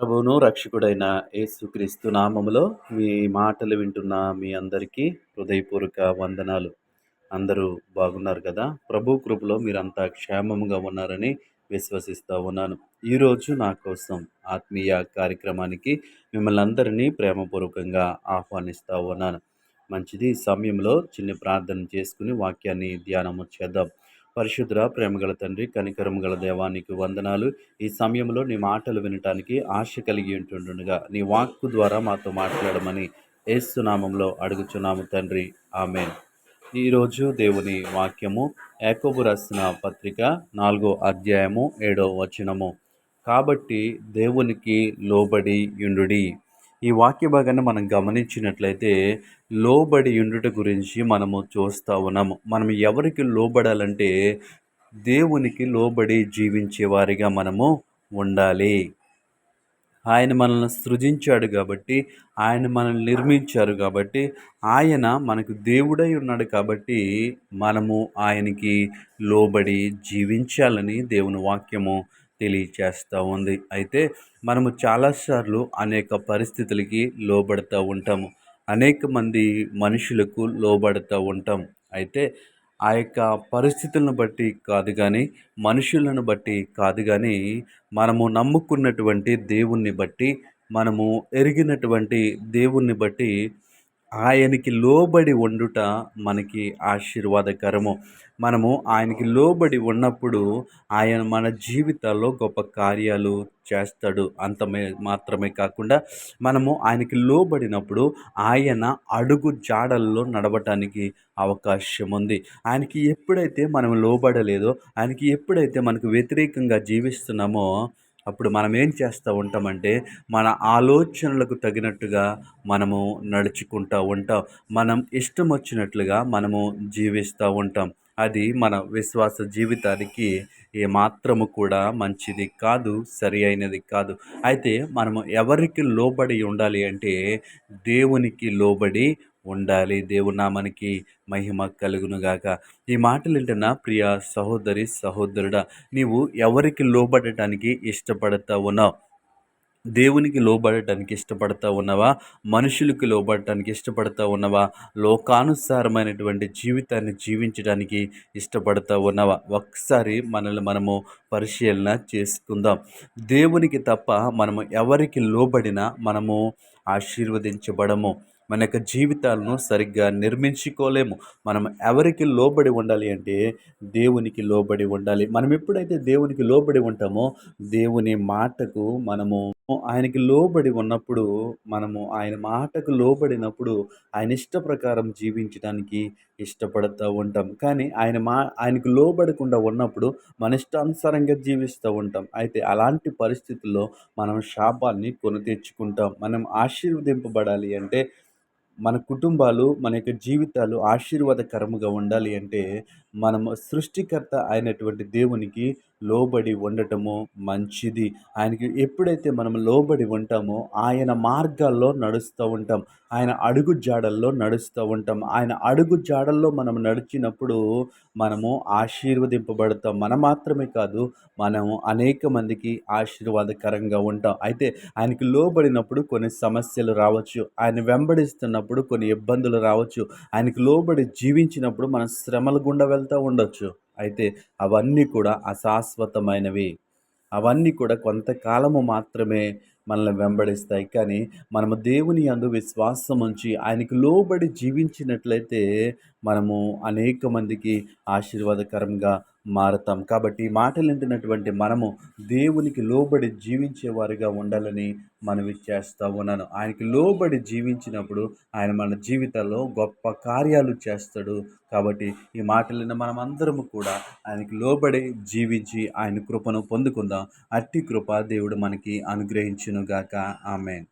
ప్రభువును రక్షకుడైన యేసుక్రీస్తు నామములో మీ మాటలు వింటున్న మీ అందరికీ హృదయపూర్వక వందనాలు. అందరూ బాగున్నారు కదా? ప్రభు కృపలో మీరంతా క్షేమముగా ఉన్నారని విశ్వసిస్తూ ఉన్నాను. ఈరోజు నా కోసం ఆత్మీయ కార్యక్రమానికి మిమ్మల్ని అందరినీ ప్రేమపూర్వకంగా ఆహ్వానిస్తూ ఉన్నాను. మంచిది. సమయంలో చిన్న ప్రార్థన చేసుకుని వాక్యాన్ని ధ్యానము చేద్దాం. పరిశుద్ర ప్రేమగల తండ్రి కనికరం గల దేవానికి వందనాలు. ఈ సమయంలో నీ మాటలు వినటానికి ఆశ కలిగి ఉంటుండగా నీ వాక్కు ద్వారా మాతో మాట్లాడమని ఏసునామంలో అడుగుచున్నాము తండ్రి. ఆమె ఈరోజు దేవుని వాక్యము ఏకోబు రాసిన పత్రిక నాలుగో అధ్యాయము ఏడో వచనము. కాబట్టి దేవునికి లోబడి యుండుడి ఈ వాక్య భాగాన్ని మనం గమనించినట్లయితే లోబడి ఉండుట గురించి మనము చూస్తూ ఉన్నాము. మనం ఎవరికి లోబడాలంటే దేవునికి లోబడి జీవించే వారిగా మనము ఉండాలి. ఆయన మనల్ని సృజించాడు కాబట్టి ఆయన మనల్ని నిర్మించారు కాబట్టి ఆయన మనకు దేవుడై ఉన్నాడు కాబట్టి మనము ఆయనకి లోబడి జీవించాలని దేవుని వాక్యము తెలియచేస్తూ ఉంది. అయితే మనము చాలాసార్లు అనేక పరిస్థితులకి లోబడుతూ ఉంటాము అనేక మంది మనుషులకు లోబడుతూ ఉంటాం. అయితే ఆ యొక్క పరిస్థితులను బట్టి కాదు కానీ మనుషులను బట్టి కాదు కానీ మనము నమ్ముకున్నటువంటి దేవుణ్ణి బట్టి మనము ఎరిగినటువంటి దేవుణ్ణి బట్టి ఆయనకి లోబడి ఉండుట మనకి ఆశీర్వాదకరము. మనము ఆయనకి లోబడి ఉన్నప్పుడు ఆయన మన జీవితాల్లో గొప్ప కార్యాలు చేస్తాడు. అంత మాత్రమే కాకుండా మనము ఆయనకి లోబడినప్పుడు ఆయన అడుగు జాడల్లో నడవటానికి అవకాశం ఉంది ఆయనకి ఎప్పుడైతే మనం లోబడలేదో ఆయనకి ఎప్పుడైతే మనకు వ్యతిరేకంగా జీవిస్తున్నామో అప్పుడు మనం ఏం చేస్తూ ఉంటామంటే మన ఆలోచనలకు తగినట్టుగా మనము నడుచుకుంటూ ఉంటాం. మనం ఇష్టం వచ్చినట్లుగా మనము జీవిస్తూ ఉంటాం. అది మన విశ్వాస జీవితానికి ఏమాత్రము కూడా మంచిది కాదు సరి అయినది కాదు. అయితే మనము ఎవరికి లోబడి ఉండాలి అంటే దేవునికి లోబడి ఉండాలి. దేవునామానికి మహిమ కలుగునుగాక ఈ మాటలు వింటున్న ప్రియ సహోదరి సహోదరుడా నీవు ఎవరికి లోబడటానికి ఇష్టపడతా ఉన్నావు? దేవునికి లోబడటానికి ఇష్టపడతా ఉన్నవా? మనుషులకు లోబడటానికి ఇష్టపడతా ఉన్నవా? లోకానుసారమైనటువంటి జీవితాన్ని జీవించడానికి ఇష్టపడతా ఉన్నవా? ఒకసారి మనల్ని మనము పరిశీలన చేసుకుందాం. దేవునికి తప్ప మనము ఎవరికి లోబడినా మనము ఆశీర్వదించబడము. మన యొక్క జీవితాలను సరిగ్గా నిర్మించుకోలేము. మనం ఎవరికి లోబడి ఉండాలి అంటే దేవునికి లోబడి ఉండాలి. మనం ఎప్పుడైతే దేవునికి లోబడి ఉంటామో దేవుని మాటకు మనము ఆయనకి లోబడి ఉన్నప్పుడు మనము ఆయన మాటకు లోబడినప్పుడు ఆయన ఇష్ట ప్రకారం జీవించడానికి ఇష్టపడుతూ ఉంటాం. కానీ ఆయన మా ఆయనకు లోబడకుండా ఉన్నప్పుడు మన ఇష్టానుసారంగా జీవిస్తూ ఉంటాం. అయితే అలాంటి పరిస్థితుల్లో మనం శాపాన్ని కొని తెచ్చుకుంటాం. మనం ఆశీర్వదింపబడాలి అంటే మన కుటుంబాలు మన యొక్క జీవితాలు ఆశీర్వాదకరముగా ఉండాలి అంటే మనము సృష్టికర్త అయినటువంటి దేవునికి లోబడి ఉండటము మంచిది. ఆయనకి ఎప్పుడైతే మనం లోబడి ఉంటామో ఆయన మార్గాల్లో నడుస్తూ ఉంటాం. ఆయన అడుగు జాడల్లో నడుస్తూ ఉంటాం. ఆయన అడుగు జాడల్లో మనం నడిచినప్పుడు మనము ఆశీర్వదింపబడతాం. మనం మాత్రమే కాదు మనము అనేక మందికి ఆశీర్వాదకరంగా ఉంటాం. అయితే ఆయనకి లోబడినప్పుడు కొన్ని సమస్యలు రావచ్చు. ఆయన వెంబడిస్తున్నప్పుడు కొన్ని ఇబ్బందులు రావచ్చు. ఆయనకి లోబడి జీవించినప్పుడు మనం శ్రమల గుండా వెళ్తూ ఉండొచ్చు. అయితే అవన్నీ కూడా అశాశ్వతమైనవి. అవన్నీ కూడా కొంతకాలము మాత్రమే మనల్ని వెంబడిస్తాయి. కానీ మనము దేవుని అందు విశ్వాసం ఉంచి ఆయనకు లోబడి జీవించినట్లయితే మనము అనేక మందికి ఆశీర్వాదకరంగా మారతాం. కాబట్టి మాటలు వింటున్నటువంటి మనము దేవునికి లోబడి జీవించేవారిగా ఉండాలని మనవి చేస్తూ ఉన్నాను. ఆయనకి లోబడి జీవించినప్పుడు ఆయన మన జీవితంలో గొప్ప కార్యాలు చేస్తాడు. కాబట్టి ఈ మాటలను మనం అందరము కూడా ఆయనకి లోబడి జీవించి ఆయన కృపను పొందుకుందాం. అట్టి కృప దేవుడు మనకి అనుగ్రహించునుగాక. ఆమెన్.